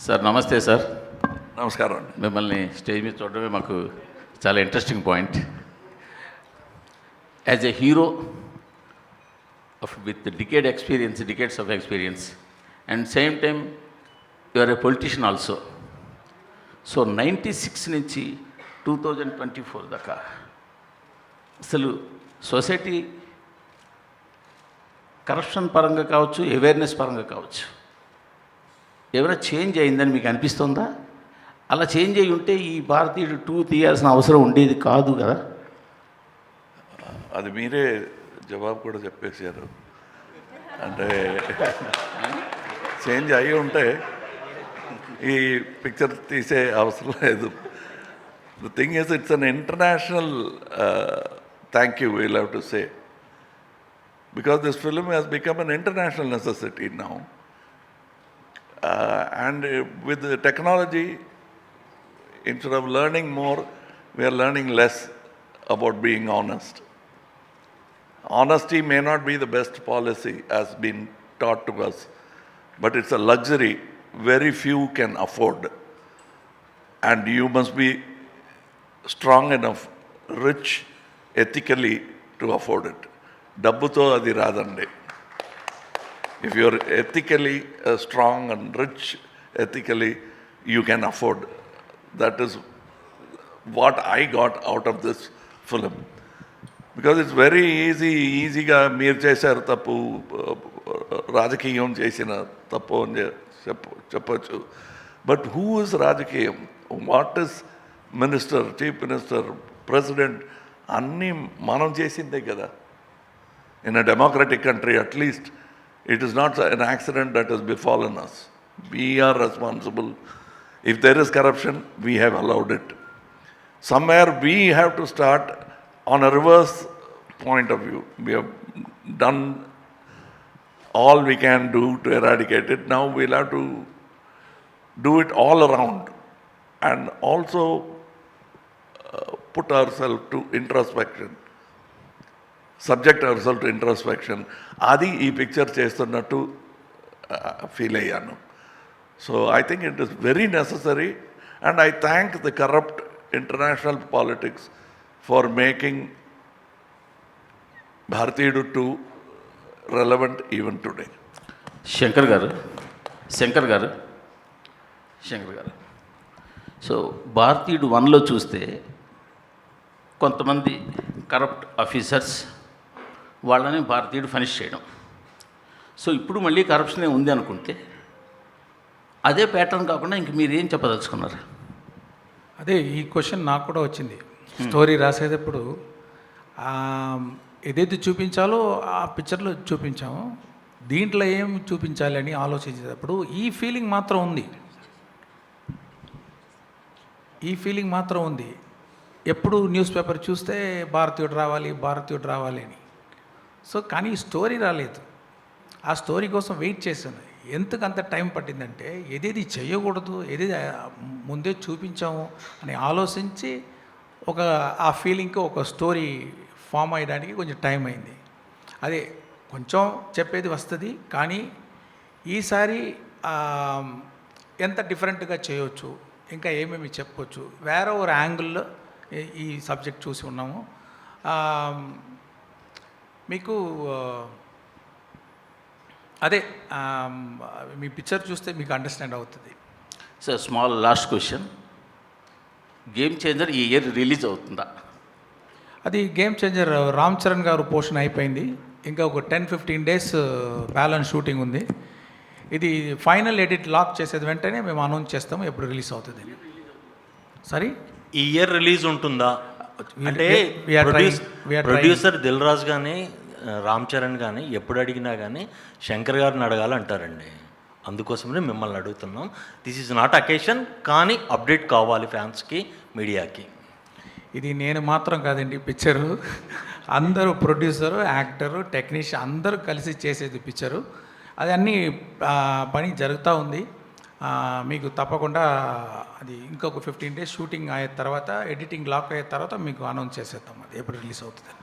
Sir నమస్తే sir. నమస్కారం అండి. మిమ్మల్ని స్టేజ్ మీద చూడడమే మాకు చాలా interesting point as a hero of with decade experience decades of experience and same time you are a politician also so ninety six నుంచి టూ థౌజండ్ ట్వంటీ ఫోర్ దాకా అసలు సొసైటీ కరప్షన్ పరంగా కావచ్చు అవేర్నెస్ పరంగా కావచ్చు. ఏమైనా చేంజ్ అయిందని మీకు అనిపిస్తుందా? అలా చేంజ్ అయి ఉంటే ఈ భారతీయుడు టూ తీయాల్సిన అవసరం ఉండేది కాదు కదా? అది మీరే జవాబు కూడా చెప్పేశారు. అంటే చేంజ్ అయి ఉంటే ఈ పిక్చర్ తీసే అవసరం లేదు. The thing is it's an international thank you we'll have to say because this film has become an international necessity now And with technology instead of learning more, we are learning less about being honest. Honesty may not be the best policy as been taught to us, but it's a luxury very few can afford. And you must be strong enough, rich ethically to afford it. డబ్బుతో అది రాదండి if you're ethically uh, strong and rich Ethically you can afford. That is what I got out of this film. Because it's very easy ఈజీగా మీరు చేశారు తప్పు రాజకీయం చేసిన తప్పు అని చెప్ప చెప్పచ్చు బట్ హూ ఇస్ రాజకీయం what is minister chief minister president అన్నీ మనం చేసిందే కదా in a democratic country at least it is not an accident that is befall on us We are responsible. If there is corruption, we have allowed it. Somewhere we have to start on a reverse point of view. We have done all we can do to eradicate it. Now we'll have to do it all around and also uh, put ourselves to introspection. Subject our to introspection అది ఈ picture చేస్తున్నట్టు feel అయ్యాను so I think it is very necessary and I thank the corrupt international politics for making Bharateeyudu to relevant even today Shankar garu Shankar garu Shankar గారు so భారతీయుడు వన్లో చూస్తే కొంతమంది corrupt officers వాళ్ళని భారతీయుడు ఫనిష్ చేయడం సో ఇప్పుడు మళ్ళీ కరప్షనే ఉంది అనుకుంటే అదే ప్యాటర్న్ కాకుండా ఇంక మీరు ఏం చెప్పదలుచుకున్నారు? అదే ఈ క్వశ్చన్ నాకు కూడా వచ్చింది. స్టోరీ రాసేటప్పుడు ఏదైతే చూపించాలో ఆ పిక్చర్లో చూపించాము. దీంట్లో ఏం చూపించాలి అని ఆలోచించేటప్పుడు ఈ ఫీలింగ్ మాత్రం ఉంది. ఈ ఫీలింగ్ మాత్రం ఉంది. ఎప్పుడు న్యూస్ పేపర్ చూస్తే భారతీయుడు రావాలి భారతీయుడు రావాలి అని. సో కానీ స్టోరీ రాలేదు. ఆ స్టోరీ కోసం వెయిట్ చేశాను. ఎందుకు అంత టైం పట్టిందంటే ఏదేది చేయకూడదు ఏదేది ముందే చూపించాము అని ఆలోచించి ఒక ఆ ఫీలింగ్కి ఒక స్టోరీ ఫామ్ అయ్యడానికి కొంచెం టైం అయింది. అదే కొంచెం చెప్పేది వస్తుంది కానీ ఈసారి ఎంత డిఫరెంట్గా చేయవచ్చు ఇంకా ఏమేమి చెప్పొచ్చు వేరే ఒక యాంగిల్లో ఈ- సబ్జెక్ట్ చూసి ఉన్నాము. మీకు అదే మీ పిక్చర్ చూస్తే మీకు అండర్స్టాండ్ అవుతుంది. So small last question Game Changer ఈ ఇయర్ రిలీజ్ అవుతుందా? అది గేమ్ చేంజర్ రామ్ చరణ్ గారు పోషన్ అయిపోయింది. ఇంకా ఒక ten fifteen days balance shooting ఉంది. ఇది ఫైనల్ ఎడిట్ లాక్ చేసేది వెంటనే మేము అనౌన్స్ చేస్తాము ఎప్పుడు రిలీజ్ అవుతుంది. సరే ఈ ఇయర్ రిలీజ్ ఉంటుందా? అంటే. ప్రొడ్యూసర్ దిల్ రాజు కానీ రామ్ చరణ్ కానీ ఎప్పుడు అడిగినా కానీ శంకర్ గారిని అడగాలంటారండి. అందుకోసమే మిమ్మల్ని అడుగుతున్నాం. దిస్ ఈజ్ నాట్ అకేషన్ కానీ అప్డేట్ కావాలి ఫ్యాన్స్కి మీడియాకి. ఇది నేను మాత్రం కాదండి పిక్చరు. అందరూ ప్రొడ్యూసరు యాక్టరు టెక్నీషియన్ అందరూ కలిసి చేసేది పిక్చరు. అది అన్నీ పని జరుగుతూ ఉంది. మీకు తప్పకుండా అది ఇంకొక ఫిఫ్టీన్ డేస్ షూటింగ్ అయిన తర్వాత ఎడిటింగ్ లాక్ అయిన తర్వాత మీకు అనౌన్స్ చేసేద్దాం. అది ఎప్పుడు రిలీజ్ అవుతుంది.